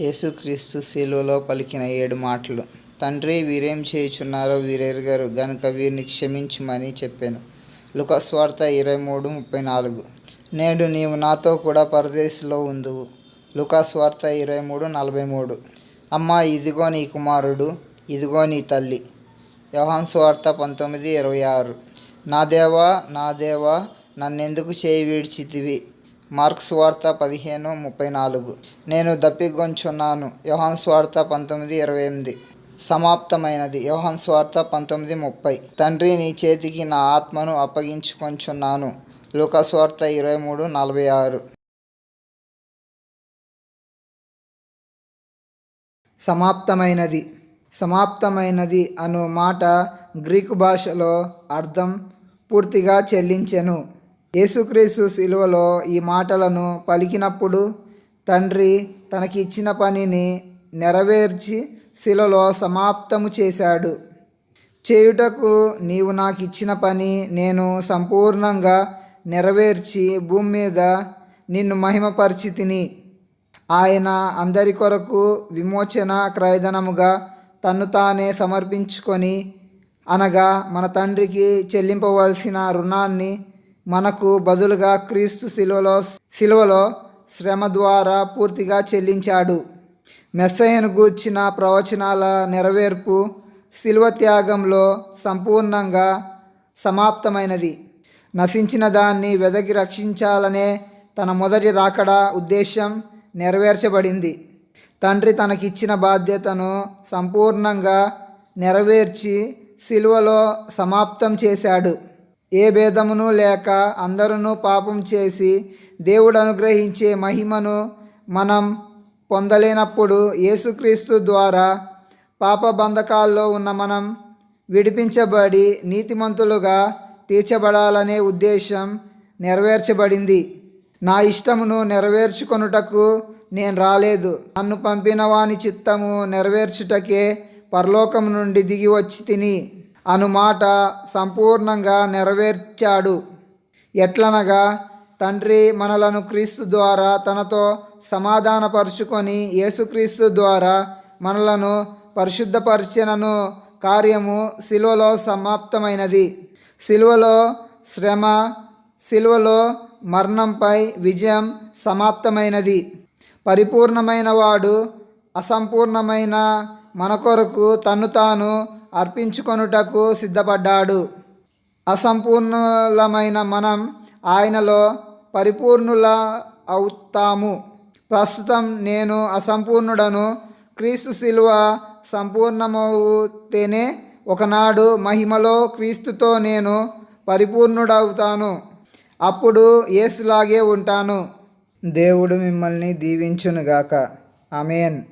యేసుక్రీస్తు శిలువలో పలికిన ఏడు మాటలు. తండ్రి వీరేం చేయుచున్నారో వీరెరుగరు గనుక వీరిని క్షమించమని చెప్పాను. లుకస్వార్త ఇరవై మూడు ముప్పై నాలుగు. నేడు నీవు నాతో కూడా పరదేశంలో ఉందువు. లుకాస్వార్త ఇరవై మూడు నలభై మూడు. అమ్మ ఇదిగో నీ కుమారుడు ఇదిగో నీ తల్లి. యోహాన్ స్వార్త పంతొమ్మిది ఇరవై ఆరు. నా దేవా నా దేవా నన్నెందుకు చేయి విడిచితివి? మార్క్స్ వార్త పదిహేను ముప్పై నాలుగు. నేను దప్పిగొంచున్నాను. యోహాన్ స్వార్త పంతొమ్మిది ఇరవై ఎనిమిది. సమాప్తమైనది. యోహాన్ స్వార్త పంతొమ్మిది ముప్పై. తండ్రి నీ చేతికి నా ఆత్మను అప్పగించుకొంచున్నాను. లూకాస్వార్త ఇరవై మూడు నలభై ఆరు. సమాప్తమైనది. సమాప్తమైనది అను మాట గ్రీకు భాషలో అర్థం పూర్తిగా చెల్లించెను. యేసుక్రీస్తు శిలువలో ఈ మాటలను పలికినప్పుడు తండ్రి తనకి ఇచ్చిన పనిని నెరవేర్చి శిలలో సమాప్తము చేశాడు. చేయుటకు నీవు నాకు ఇచ్చిన పని నేను సంపూర్ణంగా నెరవేర్చి భూమి మీద నిన్ను మహిమపరిచితిని. ఆయన అందరి కొరకు విమోచన క్రయధనముగా తన్ను తానే సమర్పించుకొని అనగా మన తండ్రికి చెల్లింపవలసిన రుణాన్ని మనకు బదులుగా క్రీస్తు శిలువలో శిలువలో శ్రమ ద్వారా పూర్తిగా చెల్లించాడు. మెస్సయ్యను గూర్చిన ప్రవచనాల నెరవేర్పు శిల్వ త్యాగంలో సంపూర్ణంగా సమాప్తమైనది. నశించిన దాన్ని వెదకి రక్షించాలనే తన మొదటి రాకడ ఉద్దేశం నెరవేర్చబడింది. తండ్రి తనకిచ్చిన బాధ్యతను సంపూర్ణంగా నెరవేర్చి శిలువలో సమాప్తం చేశాడు. ఏ భేదమును లేక అందరూ పాపం చేసి దేవుడు అనుగ్రహించే మహిమను మనం పొందలేనప్పుడు యేసుక్రీస్తు ద్వారా పాప బంధకాల్లో ఉన్న మనం విడిపించబడి నీతిమంతులుగా తీర్చబడాలనే ఉద్దేశం నెరవేర్చబడింది. నా ఇష్టమును నెరవేర్చుకొనుటకు నేను రాలేదు. నన్ను పంపిన వాని చిత్తము నెరవేర్చుటకే పరలోకం నుండి దిగి వచ్చి తిని అనుమాట సంపూర్ణంగా నెరవేర్చాడు. ఎట్లనగా తండ్రి మనలను క్రీస్తు ద్వారా తనతో సమాధానపరుచుకొని యేసుక్రీస్తు ద్వారా మనలను పరిశుద్ధపరిచినను కార్యము శిలువలో సమాప్తమైనది. శిలువలో శ్రమ శిలువలో మరణంపై విజయం సమాప్తమైనది. పరిపూర్ణమైన వాడు అసంపూర్ణమైన మన కొరకు తన్ను తాను అర్పించుకొనుటకు సిద్ధపడ్డాడు. అసంపూర్ణులమైన మనం ఆయనలో పరిపూర్ణుల అవుతాము. ప్రస్తుతం నేను అసంపూర్ణుడను క్రీస్తు శిలువ సంపూర్ణమవుతేనే ఒకనాడు మహిమలో క్రీస్తుతో నేను పరిపూర్ణుడవుతాను. అప్పుడు ఏసులాగే ఉంటాను. దేవుడు మిమ్మల్ని దీవించునుగాక. అమేన్